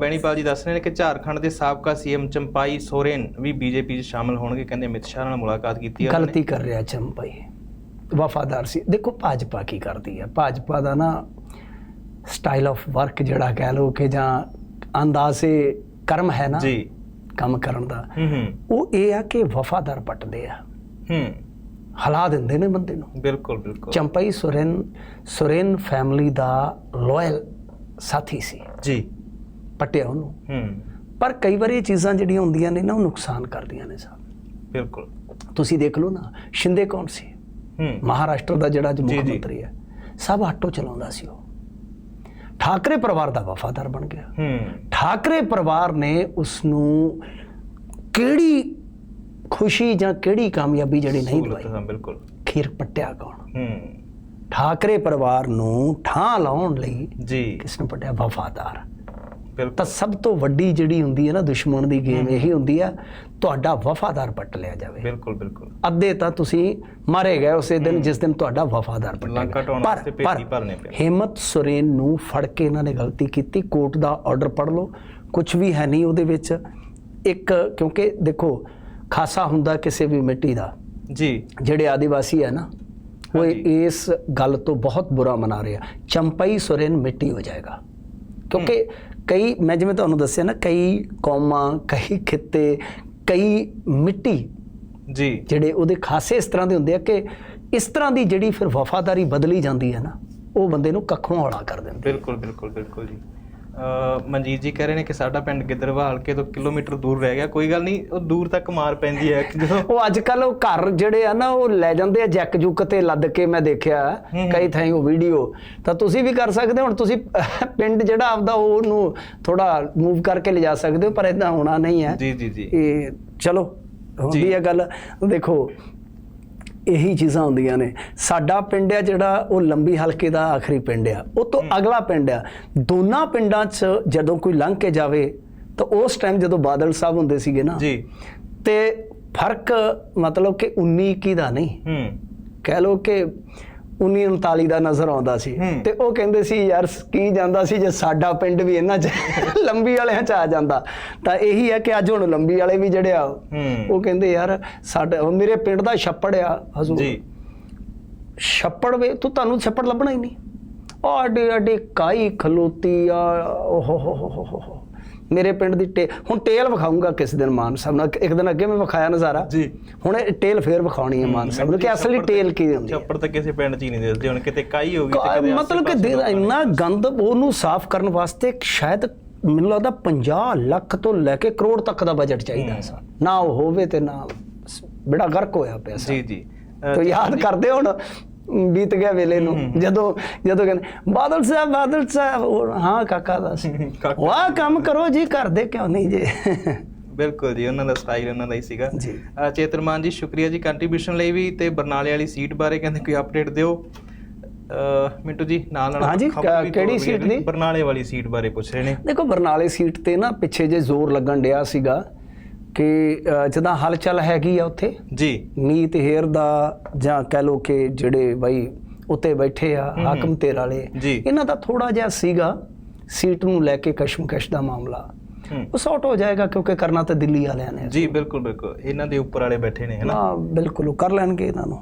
ਬੈਣੀਪਾਲ ਜੀ ਦੱਸ ਰਹੇ ਨੇ ਕਿ ਝਾਰਖੰਡ ਦੇ ਸਾਬਕਾ ਸੀਐਮ ਚੰਪਾਈ ਸੋਰੇਨ ਵੀ ਬੀਜੇਪੀ 'ਚ ਸ਼ਾਮਲ ਹੋਣਗੇ। ਕਹਿੰਦੇ ਅਮਿਤ ਸ਼ਾਹ ਨਾਲ ਮੁਲਾਕਾਤ ਕੀਤੀ ਹੈ। ਗਲਤੀ ਕਰ ਰਿਹਾ ਚੰਪਾਈ। ਵਫਾਦਾਰ ਸੀ। ਦੇਖੋ ਭਾਜਪਾ ਕੀ ਕਰਦੀ ਹੈ ਭਾਜਪਾ ਦਾ ਨਾ ਸਟਾਈਲ ਆਫ ਵਰਕ ਜਿਹੜਾ ਕਹਿ ਲੋ ਕਿ ਜਾਂ ਅੰਦਾਜ਼ੇ ਕਰਮ ਹੈ ਨਾ ਜੀ। ਕੰਮ ਕਰਨ ਦਾ। ਉਹ ਇਹ ਆ ਕਿ ਵਫਾਦਾਰ ਪਟਦੇ ਆ। ਹੂੰ। ਹਲਾ ਦਿੰਦੇ ਨੇ ਬੰਦੇ ਨੂੰ। ਬਿਲਕੁਲ ਬਿਲਕੁਲ। ਚੰਪਾਈ ਸੁਰੇਨ ਸੁਰੇਨ ਫੈਮਿਲੀ ਦਾ ਲਾਇਲ ਸਾਥੀ ਸੀ। ਜੀ। ਪਟਿਆ ਉਹਨੂੰ। ਹੂੰ। ਪਰ ਕਈ ਵਾਰ ਇਹ ਚੀਜ਼ਾਂ ਜਿਹੜੀਆਂ ਹੁੰਦੀਆਂ ਨੇ ਨਾ ਉਹ ਨੁਕਸਾਨ ਕਰਦੀਆਂ ਨੇ ਸਾਹਿਬ ਬਿਲਕੁਲ। ਤੁਸੀਂ ਦੇਖ ਲਓ ਨਾ ਸ਼ਿੰਦੇ ਕੌਣ ਸੀ? ਹੂੰ। ਮਹਾਰਾਸ਼ਟਰ ਦਾ ਜਿਹੜਾ ਅੱਜ ਮੁੱਖ। ਮੰਤਰੀ ਹੈ। ਸਭ ਆਟੋ ਚਲਾਉਂਦਾ ਸੀ ਉਹ। ਠਾਕਰੇ ਪਰਿਵਾਰ ਦਾ ਵਫਾਦਾਰ ਬਣ ਗਿਆ। ਹੂੰ। ਠਾਕਰੇ ਪਰਿਵਾਰ ਨੇ ਉਸ ਨੂੰ ਕਿਹੜੀ ਖੁਸ਼ੀ ਜਾਂ ਕਿਹੜੀ ਕਾਮਯਾਬੀ ਜਿਹੜੀ ਨਹੀਂ ਦਵਾਈ? ਬਿਲਕੁਲ। ਖੀਰ ਪੱਟਿਆ ਕੌਣ? ਹੂੰ। ਠਾਕਰੇ ਪਰਿਵਾਰ ਨੂੰ ਠਾਂ ਲਾਉਣ ਲਈ ਜੀ। ਕਿਸ ਨੂੰ ਪੱਟਿਆ? ਵਫਾਦਾਰ। ਤਾਂ ਸਭ ਤੋਂ ਵੱਡੀ ਜਿਹੜੀ ਹੁੰਦੀ ਹੈ ਨਾ ਦੁਸ਼ਮਣ ਦੀ ਗੇਮ ਇਹੀ ਹੁੰਦੀ ਆ ਤੁਹਾਡਾ ਵਫਾਦਾਰ ਪੱਟ ਲਿਆ ਜਾਵੇ। ਬਿਲਕੁਲ ਬਿਲਕੁਲ। ਅੱਧੇ ਤਾਂ ਤੁਸੀਂ ਮਾਰੇ ਗਏ ਉਸੇ ਦਿਨ ਜਿਸ ਦਿਨ ਤੁਹਾਡਾ ਵਫਾਦਾਰ ਢਾਉਣ ਪਰ- ਪਰ ਹਿੰਮਤ ਸੁਰੇਨ ਨੂੰ ਫੜ ਕੇ ਇਹਨਾਂ ਨੇ ਗਲਤੀ ਕੀਤੀ। ਕੋਰਟ ਦਾ ਆਰਡਰ ਪੜ੍ਹ ਲਓ। ਕੁਝ ਵੀ ਹੈ ਨਹੀਂ ਉਹਦੇ ਵਿੱਚ। ਇੱਕ ਕਿਉਂਕਿ ਦੇਖੋ ਖਾਸਾ ਹੁੰਦਾ ਕਿਸੇ ਵੀ ਮਿੱਟੀ ਦਾ। ਜੀ। ਜਿਹੜੇ ਆਦੀਵਾਸੀ ਹੈ ਨਾ ਉਹ। ਇਸ ਗੱਲ ਤੋਂ ਬਹੁਤ ਬੁਰਾ ਮਨਾ ਰਹੇ ਚੰਪਈ ਸੁਰੇਨ ਮਿੱਟੀ ਹੋ ਜਾਏਗਾ। ਕਿਉਂਕਿ ਕਈ ਮੈਂ ਜਿਵੇਂ ਤੁਹਾਨੂੰ ਦੱਸਿਆ ਨਾ ਕਈ ਕੌਮਾਂ ਕਈ ਖਿੱਤੇ ਕਈ ਮਿੱਟੀ ਜੀ। ਜਿਹੜੇ ਉਹਦੇ ਖਾਸੇ ਇਸ ਤਰ੍ਹਾਂ ਦੇ ਹੁੰਦੇ ਆ ਕਿ ਇਸ ਤਰ੍ਹਾਂ ਦੀ ਜਿਹੜੀ ਫਿਰ ਵਫਾਦਾਰੀ ਬਦਲੀ ਜਾਂਦੀ ਹੈ ਨਾ ਉਹ ਬੰਦੇ ਨੂੰ ਕੱਖੋਂ ਹੌਲਾ ਕਰ ਦਿੰਦੀ ਬਿਲਕੁਲ ਬਿਲਕੁਲ ਬਿਲਕੁਲ ਜੀ। ਮਨਜੀਤ ਜੀ ਕਹਿ ਰਹੇ ਨੇ ਕਿ ਸਾਡਾ ਪਿੰਡ ਗਿੱਦੜਵਾ ਹਲਕੇ ਤੋਂ ਕਿਲੋਮੀਟਰ ਦੂਰ ਰਹਿ ਗਿਆ। ਕੋਈ ਗੱਲ ਨਹੀਂ ਉਹ ਦੂਰ ਤੱਕ ਮਾਰ ਪੈਂਦੀ ਹੈ ਜਦੋਂ। ਉਹ ਅੱਜ ਕੱਲ ਉਹ ਘਰ ਜਿਹੜੇ ਆ ਨਾ ਉਹ ਲੈ ਜਾਂਦੇ ਆ ਜੈਕ ਜੁਕ ਤੇ ਲੱਦ ਕੇ ਮੈਂ ਦੇਖਿਆ। ਕਈ ਥਾਈਂ ਉਹ ਵੀਡੀਓ। ਤਾਂ ਤੁਸੀਂ ਵੀ ਕਰ ਸਕਦੇ ਹੋ ਹੁਣ ਤੁਸੀਂ ਪਿੰਡ ਜਿਹੜਾ ਆਪਦਾ ਉਹਨੂੰ ਥੋੜਾ ਮੂਵ ਕਰਕੇ ਲਿਜਾ ਸਕਦੇ ਹੋ ਪਰ ਇਦਾਂ ਹੋਣਾ ਨਹੀਂ ਹੈ। ਜੀ ਜੀ ਜੀ। ਇਹ ਚਲੋ ਹੁੰਦੀ ਹੈ ਗੱਲ। ਦੇਖੋ ਇਹੀ ਚੀਜ਼ਾਂ ਹੁੰਦੀਆਂ ਨੇ। ਸਾਡਾ ਪਿੰਡ ਆ ਜਿਹੜਾ ਉਹ ਲੰਬੀ ਹਲਕੇ ਦਾ ਆਖਰੀ ਪਿੰਡ ਆ। ਉਹ ਤੋਂ ਅਗਲਾ ਪਿੰਡ ਆ। ਦੋਨਾਂ ਪਿੰਡਾਂ 'ਚ ਜਦੋਂ ਕੋਈ ਲੰਘ ਕੇ ਜਾਵੇ ਤਾਂ ਉਸ ਟਾਈਮ ਜਦੋਂ ਬਾਦਲ ਸਾਹਿਬ ਹੁੰਦੇ ਸੀਗੇ ਨਾ ਜੀ। ਤੇ ਫ਼ਰਕ ਮਤਲਬ ਕਿ 19 21 ਦਾ ਨਹੀਂ। ਹੂੰ। ਕਹਿ ਲਓ ਕਿ 1939 ਦਾ ਨਜ਼ਰ ਆਉਂਦਾ ਸੀ। ਤੇ ਉਹ ਕਹਿੰਦੇ ਸੀ ਯਾਰ ਕੀ ਜਾਂਦਾ ਸੀ ਜੇ ਸਾਡਾ ਪਿੰਡ ਵੀ ਇਹਨਾਂ 'ਚ ਲੰਬੀ ਵਾਲਿਆਂ 'ਚ ਆ ਜਾਂਦਾ? ਤਾਂ ਇਹੀ ਹੈ ਕਿ ਅੱਜ ਹੁਣ ਲੰਬੀ ਵਾਲੇ ਵੀ ਜਿਹੜੇ ਆ ਉਹ ਕਹਿੰਦੇ ਯਾਰ ਸਾਡਾ ਮੇਰੇ ਪਿੰਡ ਦਾ ਛੱਪੜ ਆ ਹਜ਼ੂਰ। ਜੀ। ਛੱਪੜ ਵੇ ਤੂੰ ਤੁਹਾਨੂੰ ਛੱਪੜ ਲੱਭਣਾ ਹੀ ਨਹੀਂ। ਉਹ ਅੱਡੇ ਅੱਡੇ ਕਾਈ ਖਲੋਤੀ ਆ ਓਹ ਹੋ ਹੋ ਹੋ ਹੋ ਮੇਰੇ ਪਿੰਡ ਦੀ ਟੇ ਹੁਣ ਟੇਲ ਵਿਖਾਉਂਗਾ ਕਿਸ ਦਿਨ ਮਾਨ ਸਾਹਿਬ ਨਾਲ। ਇੱਕ ਦਿਨ ਅੱਗੇ ਮੈਂ ਵਿਖਾਇਆ ਨਜ਼ਾਰਾ। ਜੀ। ਹੁਣ ਇਹ ਟੇਲ ਫੇਰ ਵਿਖਾਉਣੀ ਹੈ ਮਾਨ ਸਾਹਿਬ ਨੂੰ ਕਿ ਅਸਲੀ ਟੇਲ ਕੀ ਹੁੰਦੀ ਹੈ? ਛੱਪੜ ਤਾਂ ਕਿਸੇ ਪਿੰਡ 'ਚ ਹੀ ਨਹੀਂ ਦਿਸਦੇ ਹੁਣ ਕਿਤੇ ਕਾਈ ਹੋ ਗਈ ਤੇ ਕਦੇ ਮਤਲਬ ਕਿ ਇੰਨਾ ਗੰਦ ਉਹਨੂੰ ਸਾਫ਼ ਕਰਨ ਵਾਸਤੇ ਸ਼ਾਇਦ ਮੈਨੂੰ ਲੱਗਦਾ 50 ਲੱਖ ਤੋਂ ਲੈ ਕੇ ਕਰੋੜ ਤੱਕ ਦਾ ਬਜਟ ਚਾਹੀਦਾ ਸਰ ਨਾ ਉਹ ਹੋਵੇ ਤੇ ਨਾ ਬੜਾ ਗਰਕ ਹੋਇਆ ਪਿਆ ਸਰ ਜੀ ਜੀ। ਤੋ ਯਾਦ ਕਰਦੇ ਹੁਣ। ਬੀਤ ਗਿਆ ਵੇਲੇ ਨੂੰ ਜਦੋਂ ਜਦੋਂ ਕਹਿੰਦੇ ਬਾਦਲ ਸਾਹਿਬ ਬਾਦਲ ਸਾਹਿਬ ਹਾਂ ਕਾਕਾ ਕਾਕਾ। ਵਾਹ ਕੰਮ ਕਰੋ ਜੀ ਕਰਦੇ ਕਿਉਂ ਨਹੀਂ ਜੀ ਬਿਲਕੁਲ ਜੀ ਉਹਨਾਂ ਦਾ ਸਟਾਈਲ ਉਹਨਾਂ ਦਾ ਹੀ ਸੀਗਾ ਜੀ। ਚੇਤਰਮਾਨ ਜੀ ਸ਼ੁਕਰੀਆ ਜੀ ਕੰਟਰੀਬਿਊਸ਼ਨ ਲਈ ਵੀ ਤੇ ਬਰਨਾਲੇ ਵਾਲੀ ਸੀਟ ਬਾਰੇ ਕਹਿੰਦੇ ਕੋਈ ਅਪਡੇਟ ਦਿਓ ਮਿੰਟੂ ਜੀ ਨਾਲ ਨਾਲ ਹਾਂਜੀ, ਕਿਹੜੀ ਸੀਟ। ਦੀ? ਬਰਨਾਲੇ ਵਾਲੀ ਸੀਟ ਬਾਰੇ ਪੁੱਛ ਰਹੇ ਨੇ ਦੇਖੋ ਬਰਨਾਲੇ ਸੀਟ ਤੇ ਨਾ ਪਿੱਛੇ ਜੇ ਜ਼ੋਰ ਲੱਗਣ ਡਿਆ ਸੀਗਾ ਕਿ ਜਦਾਂ ਹਲਚਲ ਹੈਗੀ ਆ ਉੱਥੇ? ਜੀ। ਮੀਤ ਹੇਰ ਦਾ ਜਾਂ ਕਹਿ ਲੋ ਕਿ ਜਿਹੜੇ ਬਈ ਉੱਤੇ ਬੈਠੇ ਆ। ਹਾਕਮ ਤੇਰ ਵਾਲੇ। ਇਹਨਾਂ ਦਾ ਥੋੜਾ ਜਿਹਾ ਸੀਗਾ ਸੀਟ ਨੂੰ ਲੈ ਕੇ ਕਸ਼ਮਕਸ਼ ਦਾ ਮਾਮਲਾ। ਉਹ ਸੌਟ ਹੋ ਜਾਏਗਾ ਕਿਉਂਕਿ ਕਰਨਾ ਤਾਂ ਦਿੱਲੀ ਵਾਲਿਆਂ ਨੇ। ਜੀ ਬਿਲਕੁਲ ਬਿਲਕੁਲ। ਇਹਨਾਂ ਦੇ ਉੱਪਰ ਵਾਲੇ ਬੈਠੇ ਨੇ ਹਨਾ ਹਾਂ ਬਿਲਕੁਲ ਉਹ ਕਰ ਲੈਣਗੇ ਇਹਨਾਂ ਨੂੰ।